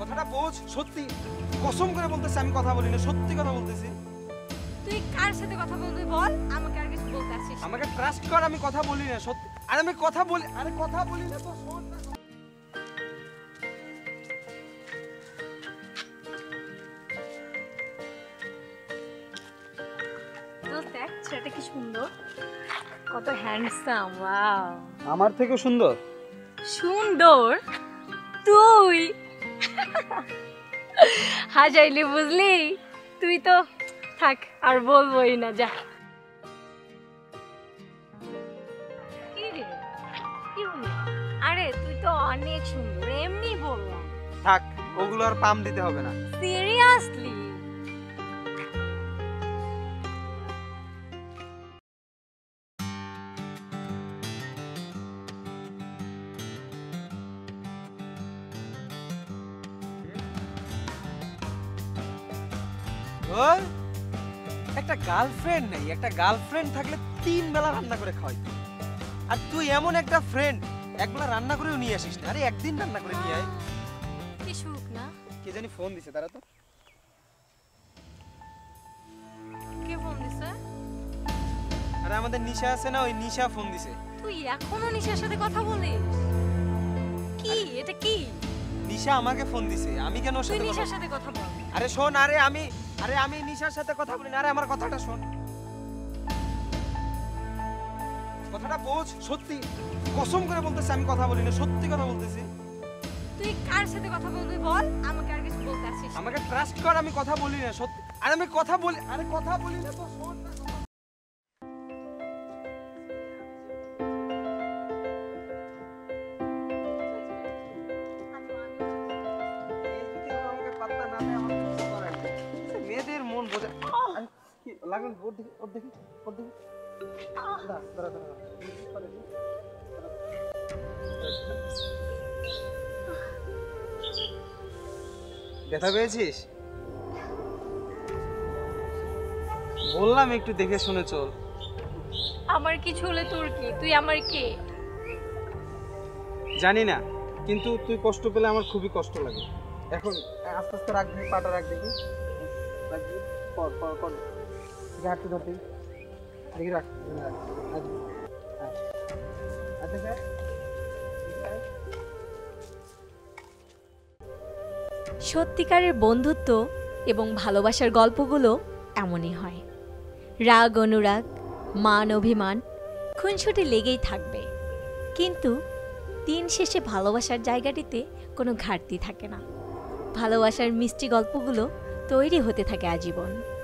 কথাটা বোঝ সত্যি। কসম করে বলতেছি আমি কথা বলি না সত্যি কথা বলতেছি। তুই কার সাথে কথা বলবি বল? আমাকে আর কিছু বলতে আসিস আমাকে ট্রাস্ট কর আমি কথা বলি না সত্যি। আরে আমি কথা বলি আরে কথা বলি না তো শোন না। দোস্ত দেখ ছেলেটা কি সুন্দর। কত হ্যান্ডসাম ওয়াও আমার থেকে সুন্দর? সুন্দর? তুই? হাজাইলি বুঝলি? তুই তো থাক আর বলবোই না যা? আরে তুই তো অনেক সুন্দর এমনি বললাম। থাক ওগুলো আর পাম দিতে হবে না। সিরিয়াসলি ওই একটা গার্লফ্রেন্ড নেই একটা গার্লফ্রেন্ড থাকলে তিন বেলা রান্না করে আর তুই এমন একটা ফ্রেন্ড একবেলা রান্না করেও নিয়ে আসিস না। আরে একদিন রান্না করে নিয়ে আয়। কি সুখ না? কে জানি ফোন দিছে তারা তো। কে ফোন দিছে? আরে আমাদের নিশা আছে না ওই নিশা ফোন দিছে। তুই এখনও নিশার সাথে কথা বলিস? কি? এটা কি? নিশা আমাকে ফোন দিছে আমি কেন ওর সাথে কথা নিশার সাথে কথা বল। আরে শোন আরে আমি আরে আমি নিশার সাথে কথা বলি না। আরে আমার কথাটা শোন। কথাটা বোঝ সত্যি। কসম করে বলতেছি আমি কথা বলি না সত্যি কথা বলতেছি। তুই কার সাথে কথা বলবি বল? আমাকে আর কিছু বলতে আসিস আমাকে ট্রাস্ট কর আমি কথা বলি না সত্যি। আরে আমি কথা বলি আরে কথা বলি না তো শোন না। কি লাগল ওর দেখি ওর দেখি ওর দেখি দাঁড়া, দাঁড়া। ব্যথা পেয়েছিস? বললাম একটু দেখে শুনে চল। আমার কিছু হলে তোর কি? তুই আমার কে? জানি না কিন্তু তুই কষ্ট পেলে আমার খুবই কষ্ট লাগে। এখন আস্তে আস্তে রাখবি পাটা রাখ দেখি রাখবি পর পর পর। দেখি দেখি রাখ। সত্যিকারের বন্ধুত্ব এবং ভালোবাসার গল্পগুলো এমনই হয়। রাগ, অনুরাগ, মান, অভিমান খুনসুটি লেগেই থাকবে। কিন্তু দিন শেষে ভালোবাসার জায়গাটিতে কোনো ঘাটতি থাকে না। ভালোবাসার মিষ্টি গল্পগুলো তৈরি হতে থাকে আজীবন।